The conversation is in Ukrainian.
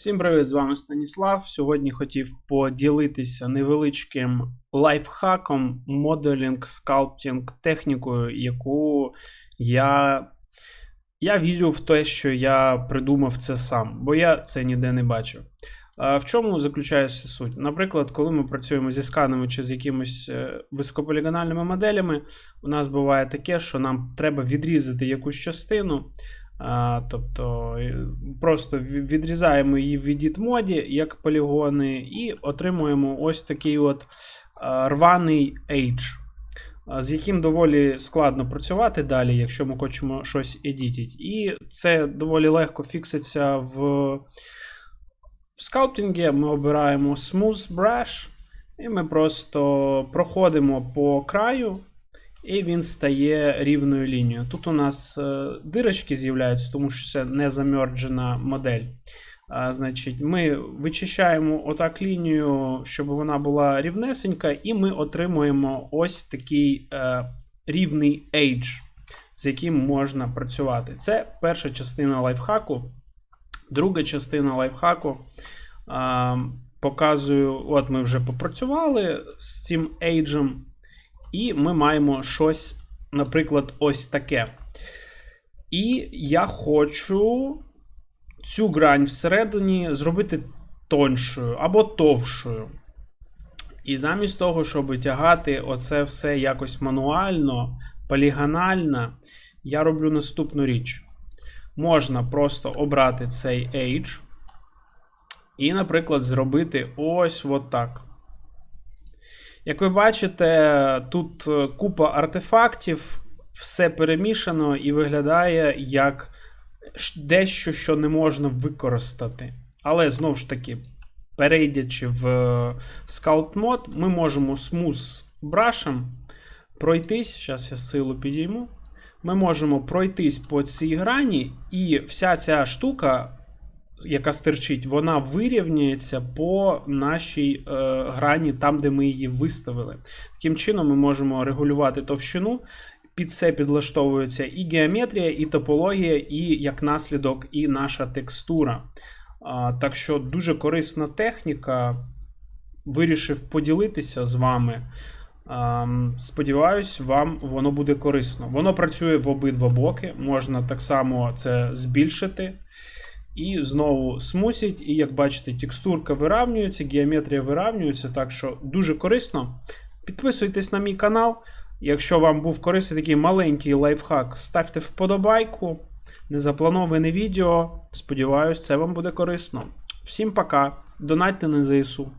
Всім привіт, з вами Станіслав. Сьогодні хотів поділитися невеличким лайфхаком, моделінг, скалптінг технікою, яку я. Я вірю в те, що я придумав це сам, бо я це ніде не бачив. В чому заключається суть? Наприклад, коли ми працюємо зі сканами чи з якимись е, високополігональними моделями, у нас буває таке, що нам треба відрізати якусь частину. А, тобто просто відрізаємо її в edit моді як полігони, і отримуємо ось такий от рваний а, з яким доволі складно працювати далі, якщо ми хочемо щось едітити. І це доволі легко фікситься в, в скалптингі. Ми обираємо Smooth Brush, і ми просто проходимо по краю. І він стає рівною лінією. Тут у нас е, дирочки з'являються, тому що це не замерджена модель. А, значить, ми вичищаємо отак лінію, щоб вона була рівнесенька, і ми отримуємо ось такий е, рівний age, з яким можна працювати. Це перша частина лайфхаку. Друга частина лайфхаку. А, показую, от ми вже попрацювали з цим ейджем. І ми маємо щось, наприклад, ось таке. І я хочу цю грань всередині зробити тоншою або товшою. І замість того, щоб тягати оце все якось мануально, полігонально, я роблю наступну річ. Можна просто обрати цей Age і, наприклад, зробити ось от так. Як ви бачите, тут е, купа артефактів, все перемішано і виглядає як дещо, що не можна використати. Але знову ж таки, перейдячи в е, Scout мод, ми можемо смуз брашем пройтись. Зараз я силу підійму. Ми можемо пройтись по цій грані, і вся ця штука яка стирчить, вона вирівняється по нашій е, грані, там, де ми її виставили. Таким чином, ми можемо регулювати товщину. Під це підлаштовується і геометрія, і топологія, і як наслідок, і наша текстура. А, так що дуже корисна техніка. Вирішив поділитися з вами. Ам, Сподіваюсь, вам воно буде корисно. Воно працює в обидва боки. Можна так само це збільшити. І знову смусіть, і як бачите, текстурка виравнюється, геометрія виравнюється, так що дуже корисно. Підписуйтесь на мій канал. Якщо вам був корисний такий маленький лайфхак, ставте вподобайку. Незаплановане відео. Сподіваюсь, це вам буде корисно. Всім пока. Донатьте на ЗСУ.